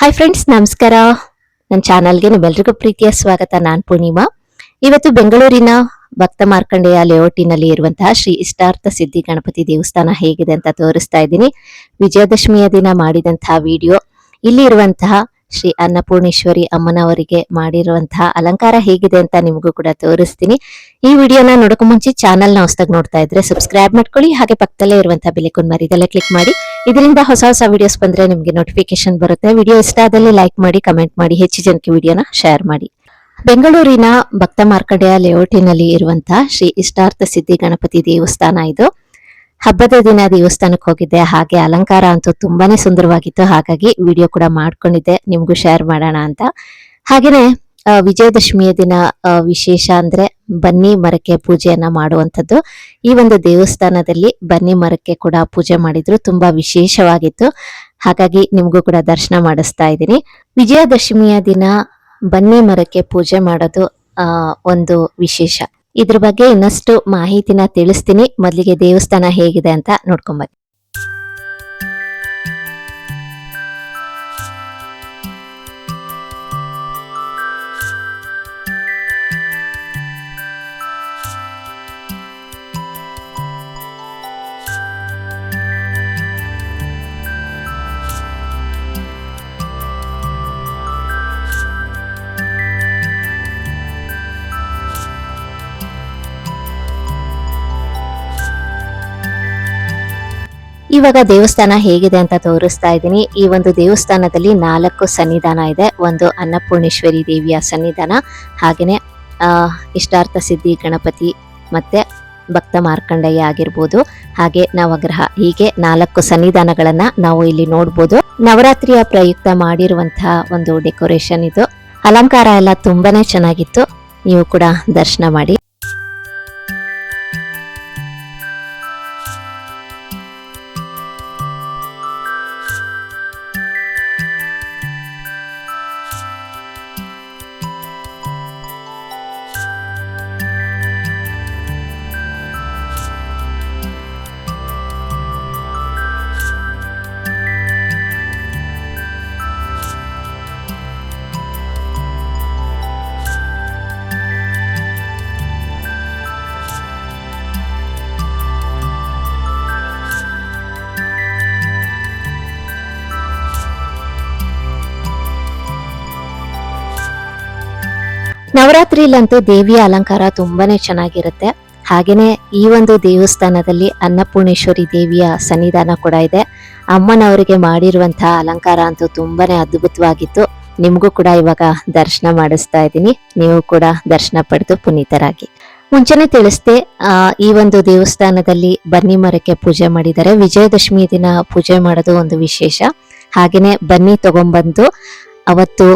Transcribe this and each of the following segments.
Hi friends ನಮಸ್ಕಾರ. ನನ್ನ ಚಾನಲ್ಗೆ ನಿಮ್ಮೆಲ್ರಿಗೂ ಪ್ರೀತಿಯ ಸ್ವಾಗತ. ನಾನ್ ಪೂರ್ಣಿಮಾ. ಇವತ್ತು ಬೆಂಗಳೂರಿನ ಭಕ್ತ ಮಾರ್ಕಂಡೆಯ ಲೇಔಟಿನಲ್ಲಿ ಇರುವಂತಹ ಶ್ರೀ ಇಷ್ಟಾರ್ಥ ಸಿದ್ಧಿ ಗಣಪತಿ ದೇವಸ್ಥಾನ ಹೇಗಿದೆ ಅಂತ ತೋರಿಸ್ತಾ ಇದ್ದೀನಿ. ವಿಜಯದಶಮಿಯ ದಿನ ಮಾಡಿದಂತಹ ವಿಡಿಯೋ. ಇಲ್ಲಿ ಇರುವಂತಹ ಶ್ರೀ ಅನ್ನಪೂರ್ಣೇಶ್ವರಿ ಅಮ್ಮನವರಿಗೆ ಮಾಡಿರುವಂತಹ ಅಲಂಕಾರ ಹೇಗಿದೆ ಅಂತ ನಿಮಗೂ ಕೂಡ ತೋರಿಸ್ತೀನಿ. ಈ ವಿಡಿಯೋನ ನೋಡೋಕೆ ಮುಂಚೆ ಚಾನಲ್ನ ಹೊಸದಾಗಿ ನೋಡ್ತಾ ಇದ್ರೆ ಸಬ್ಸ್ಕ್ರೈಬ್ ಮಾಡ್ಕೊಳ್ಳಿ. ಹಾಗೆ ಪಕ್ಕದಲ್ಲೇ ಇರುವಂತಹ ಬೆಲೆಕುನ್ ಮರಿದಲ್ಲೇ ಕ್ಲಿಕ್ ಮಾಡಿ. ಇದರಿಂದ ಹೊಸ ಹೊಸ ವಿಡಿಯೋಸ್ ಬಂದ್ರೆ ನಿಮ್ಗೆ ನೋಟಿಫಿಕೇಶನ್ ಬರುತ್ತೆ. ವಿಡಿಯೋ ಇಷ್ಟ ಆದಲ್ಲಿ ಲೈಕ್ ಮಾಡಿ ಕಮೆಂಟ್ ಮಾಡಿ, ಹೆಚ್ಚು ಜನಕ್ಕೆ ವಿಡಿಯೋನ ಶೇರ್ ಮಾಡಿ. ಬೆಂಗಳೂರಿನ ಭಕ್ತ ಮಾರ್ಕಂಡೆಯ ಲೇಔಟಿನಲ್ಲಿ ಇರುವಂತ ಶ್ರೀ ಇಷ್ಟಾರ್ಥ ಸಿದ್ಧಿ ಗಣಪತಿ ದೇವಸ್ಥಾನ ಇದು. ಹಬ್ಬದ ದಿನ ದೇವಸ್ಥಾನಕ್ಕೆ ಹೋಗಿದ್ದೆ. ಹಾಗೆ ಅಲಂಕಾರ ಅಂತೂ ತುಂಬಾನೇ ಸುಂದರವಾಗಿತ್ತು. ಹಾಗಾಗಿ ವಿಡಿಯೋ ಕೂಡ ಮಾಡ್ಕೊಂಡಿದ್ದೆ. ನಿಮ್ಗೂ ಶೇರ್ ಮಾಡೋಣ ಅಂತ. ಹಾಗೇನೆ ವಿಜಯದಶಮಿಯ ದಿನ ವಿಶೇಷ ಅಂದ್ರೆ ಬನ್ನಿ ಮರಕ್ಕೆ ಪೂಜೆಯನ್ನ ಮಾಡುವಂಥದ್ದು. ಈ ಒಂದು ದೇವಸ್ಥಾನದಲ್ಲಿ ಬನ್ನಿ ಮರಕ್ಕೆ ಕೂಡ ಪೂಜೆ ಮಾಡಿದ್ರು. ತುಂಬಾ ವಿಶೇಷವಾಗಿತ್ತು. ಹಾಗಾಗಿ ನಿಮಗೂ ಕೂಡ ದರ್ಶನ ಮಾಡಿಸ್ತಾ ಇದ್ದೀನಿ. ವಿಜಯದಶಮಿಯ ದಿನ ಬನ್ನಿ ಮರಕ್ಕೆ ಪೂಜೆ ಮಾಡೋದು ಒಂದು ವಿಶೇಷ. ಇದ್ರ ಬಗ್ಗೆ ಇನ್ನಷ್ಟು ಮಾಹಿತಿನ ತಿಳಿಸ್ತೀನಿ. ಮೊದಲಿಗೆ ದೇವಸ್ಥಾನ ಹೇಗಿದೆ ಅಂತ ನೋಡ್ಕೊಂಬನ್ನಿ. ಇವಾಗ ದೇವಸ್ಥಾನ ಹೇಗಿದೆ ಅಂತ ತೋರಿಸ್ತಾ ಇದ್ದೀನಿ. ಈ ಒಂದು ದೇವಸ್ಥಾನದಲ್ಲಿ ನಾಲ್ಕು ಸನ್ನಿಧಾನ ಇದೆ. ಒಂದು ಅನ್ನಪೂರ್ಣೇಶ್ವರಿ ದೇವಿಯ ಸನ್ನಿಧಾನ ಹಾಗೆಯೇ ಇಷ್ಟಾರ್ಥ ಸಿದ್ಧಿ, ಗಣಪತಿ ಮತ್ತೆ ಭಕ್ತ ಮಾರ್ಕಂಡಯ್ಯ ಆಗಿರ್ಬೋದು. ಹಾಗೆ ನವಗ್ರಹ. ಹೀಗೆ ನಾಲ್ಕು ಸನ್ನಿಧಾನಗಳನ್ನ ನಾವು ಇಲ್ಲಿ ನೋಡ್ಬೋದು. ನವರಾತ್ರಿಯ ಪ್ರಯುಕ್ತ ಮಾಡಿರುವಂತಹ ಒಂದು ಡೆಕೋರೇಷನ್ ಇದು. ಅಲಂಕಾರ ಎಲ್ಲ ತುಂಬಾನೇ ಚೆನ್ನಾಗಿತ್ತು. ನೀವು ಕೂಡ ದರ್ಶನ ಮಾಡಿ. ನವರಾತ್ರಿಲಂತೂ ದೇವಿಯ ಅಲಂಕಾರ ತುಂಬಾನೇ ಚೆನ್ನಾಗಿರುತ್ತೆ. ಹಾಗೇನೆ ಈ ಒಂದು ದೇವಸ್ಥಾನದಲ್ಲಿ ಅನ್ನಪೂರ್ಣೇಶ್ವರಿ ದೇವಿಯ ಸನ್ನಿಧಾನ ಕೂಡ ಇದೆ. ಅಮ್ಮನವರಿಗೆ ಮಾಡಿರುವಂತಹ ಅಲಂಕಾರ ಅಂತೂ ತುಂಬಾನೇ ಅದ್ಭುತವಾಗಿತ್ತು. ನಿಮಗೂ ಕೂಡ ಇವಾಗ ದರ್ಶನ ಮಾಡಿಸ್ತಾ ಇದ್ದೀನಿ. ನೀವು ಕೂಡ ದರ್ಶನ ಪಡೆದು ಪುನೀತರಾಗಿ. ಮುಂಚೆನೆ ತಿಳಿಸ್ದೆ ಈ ಒಂದು ದೇವಸ್ಥಾನದಲ್ಲಿ ಬನ್ನಿ ಮರಕ್ಕೆ ಪೂಜೆ ಮಾಡಿದ್ದಾರೆ. ವಿಜಯದಶಮಿ ದಿನ ಪೂಜೆ ಮಾಡೋದು ಒಂದು ವಿಶೇಷ. ಹಾಗೇನೆ ಬನ್ನಿ ತಗೊಂಡ್ಬಂದು ಅವತ್ತು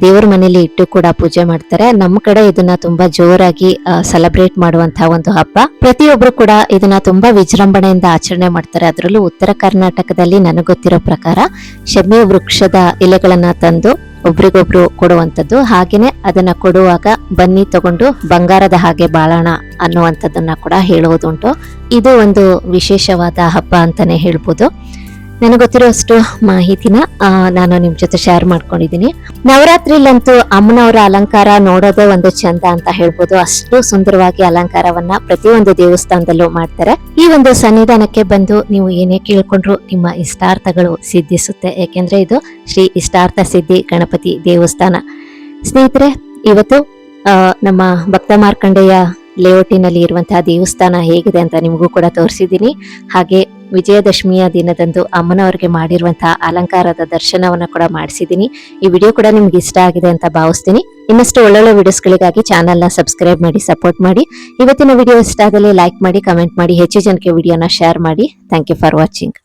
ದೇವರ ಮನೆಯಲ್ಲಿ ಇಟ್ಟು ಕೂಡ ಪೂಜೆ ಮಾಡ್ತಾರೆ. ನಮ್ಮ ಕಡೆ ಇದನ್ನ ತುಂಬಾ ಜೋರಾಗಿ ಸೆಲೆಬ್ರೇಟ್ ಮಾಡುವಂತಹ ಒಂದು ಹಬ್ಬ. ಪ್ರತಿಯೊಬ್ರು ಕೂಡ ಇದನ್ನ ತುಂಬಾ ವಿಜೃಂಭಣೆಯಿಂದ ಆಚರಣೆ ಮಾಡ್ತಾರೆ. ಅದರಲ್ಲೂ ಉತ್ತರ ಕರ್ನಾಟಕದಲ್ಲಿ ನನಗೆ ಗೊತ್ತಿರೋ ಪ್ರಕಾರ ಶಮಿ ವೃಕ್ಷದ ಎಲೆಗಳನ್ನ ತಂದು ಒಬ್ರಿಗೊಬ್ರು ಕೊಡುವಂಥದ್ದು. ಹಾಗೇನೆ ಅದನ್ನ ಕೊಡುವಾಗ ಬನ್ನಿ ತಗೊಂಡು ಬಂಗಾರದ ಹಾಗೆ ಬಾಳೋಣ ಅನ್ನುವಂಥದ್ದನ್ನ ಕೂಡ ಹೇಳುವುದುಂಟು. ಇದು ಒಂದು ವಿಶೇಷವಾದ ಹಬ್ಬ ಅಂತಾನೆ ಹೇಳ್ಬೋದು. ನನಗೆ ಗೊತ್ತಿರೋಷ್ಟು ಮಾಹಿತಿನ ನಾನು ನಿಮ್ ಜೊತೆ ಶೇರ್ ಮಾಡ್ಕೊಂಡಿದ್ದೀನಿ. ನವರಾತ್ರಿಲಂತೂ ಅಮ್ಮನವರ ಅಲಂಕಾರ ನೋಡೋದೇ ಒಂದು ಚಂದ ಅಂತ ಹೇಳ್ಬೋದು. ಅಷ್ಟು ಸುಂದರವಾಗಿ ಅಲಂಕಾರವನ್ನ ಪ್ರತಿಯೊಂದು ದೇವಸ್ಥಾನದಲ್ಲೂ ಮಾಡ್ತಾರೆ. ಈ ಒಂದು ಸನ್ನಿಧಾನಕ್ಕೆ ಬಂದು ನೀವು ಏನೇ ಕೇಳ್ಕೊಂಡ್ರು ನಿಮ್ಮ ಇಷ್ಟಾರ್ಥಗಳು ಸಿದ್ಧಿಸುತ್ತೆ. ಯಾಕೆಂದ್ರೆ ಇದು ಶ್ರೀ ಇಷ್ಟಾರ್ಥ ಸಿದ್ಧಿ ಗಣಪತಿ ದೇವಸ್ಥಾನ. ಸ್ನೇಹಿತರೆ, ಇವತ್ತು ನಮ್ಮ ಭಕ್ತ ಮಾರ್ಕಂಡೇಯ ಲೇಔಟಿನಲ್ಲಿ ಇರುವಂತಹ ದೇವಸ್ಥಾನ ಹೇಗಿದೆ ಅಂತ ನಿಮಗೂ ಕೂಡ ತೋರಿಸಿದ್ದೀನಿ. ಹಾಗೆ ವಿಜಯದಶಮಿಯ ದಿನದಂದು ಅಮ್ಮನವರಿಗೆ ಮಾಡಿರುವಂತಹ ಅಲಂಕಾರದ ದರ್ಶನವನ್ನು ಕೂಡ ಮಾಡಿಸಿದ್ದೀನಿ. ಈ ವಿಡಿಯೋ ಕೂಡ ನಿಮ್ಗೆ ಇಷ್ಟ ಆಗಿದೆ ಅಂತ ಭಾವಿಸ್ತೀನಿ. ಇನ್ನಷ್ಟು ಒಳ್ಳೊಳ್ಳೆ ವಿಡಿಯೋಸ್ಗಳಿಗಾಗಿ ಚಾನಲ್ನ ಸಬ್ಸ್ಕ್ರೈಬ್ ಮಾಡಿ, ಸಪೋರ್ಟ್ ಮಾಡಿ. ಇವತ್ತಿನ ವಿಡಿಯೋ ಇಷ್ಟ ಆದಲ್ಲಿ ಲೈಕ್ ಮಾಡಿ, ಕಮೆಂಟ್ ಮಾಡಿ, ಹೆಚ್ಚು ಜನಕ್ಕೆ ವಿಡಿಯೋನ ಶೇರ್ ಮಾಡಿ. Thank you for watching.